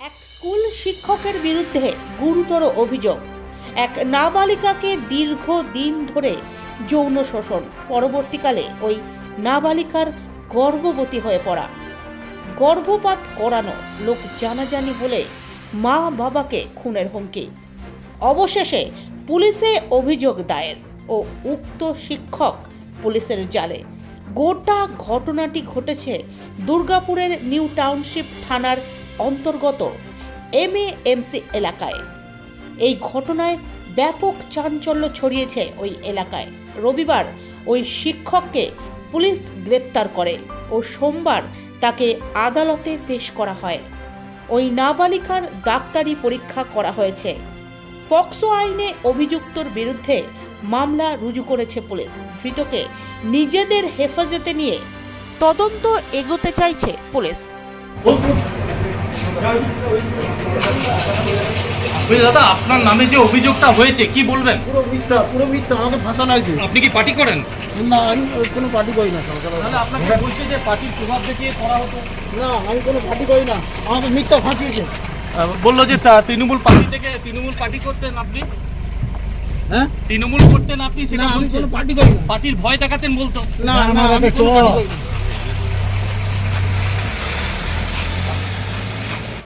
এক স্কুল শিক্ষকের বিরুদ্ধে গুরুতর অভিযোগ। এক নাবালিকাকে দীর্ঘ দিন ধরে যৌন শোষণ, পরবর্তীকালে ওই নাবালিকার গর্ভবতী হয়ে পড়া। গর্ভপাত করানো লোক জানাজানি হলে মা বাবাকে খুনের হুমকি। অবশেষে পুলিশে অভিযোগ দায়ের ও উক্ত শিক্ষক পুলিশের জালে। গোটা ঘটনাটি ঘটেছে দুর্গাপুরের নিউ টাউনশিপ থানার অন্তর্গত এম এমসি এলাকায়। এই ঘটনায় ব্যাপক চাঞ্চল্য ছড়িয়েছে ওই এলাকায়। রবিবার ওই শিক্ষককে পুলিশ গ্রেপ্তার করে ও সোমবার তাকে আদালতে পেশ করা হয়। ওই নাবালিকার ডাক্তারি পরীক্ষা করা হয়েছে। পক্সো আইনে অভিযুক্তর বিরুদ্ধে মামলা রুজু করেছে পুলিশ। ধৃতকে নিজেদের হেফাজতে নিয়ে তদন্ত এগোতে চাইছে পুলিশ। দাদা আপনার নামে যে অভিযোগটা হয়েছে কি বলবেন? পুরো মিথ্যা পুরো মিথ্যা আমাকে ফাঁসা নাই আপনি কি পার্টি করেন? না আমি কোনো পার্টি করি না তাহলে আপনাকে বলছে যে পার্টির প্রভাব দেখিয়ে করা হতো। না আমি কোনো পার্টি করি না আমাকে মিথ্যা ফাঁসিয়েছে। বলল যে তৃণমূল পার্টি থেকে তৃণমূল পার্টি করতেন আপনি? হ্যাঁ? তৃণমূল করতেন আপনি সেটা আমি কোনো পার্টি করি না। পার্টির ভয় দেখাতেন বলতো। না না আমি কোনো পার্টি করি না।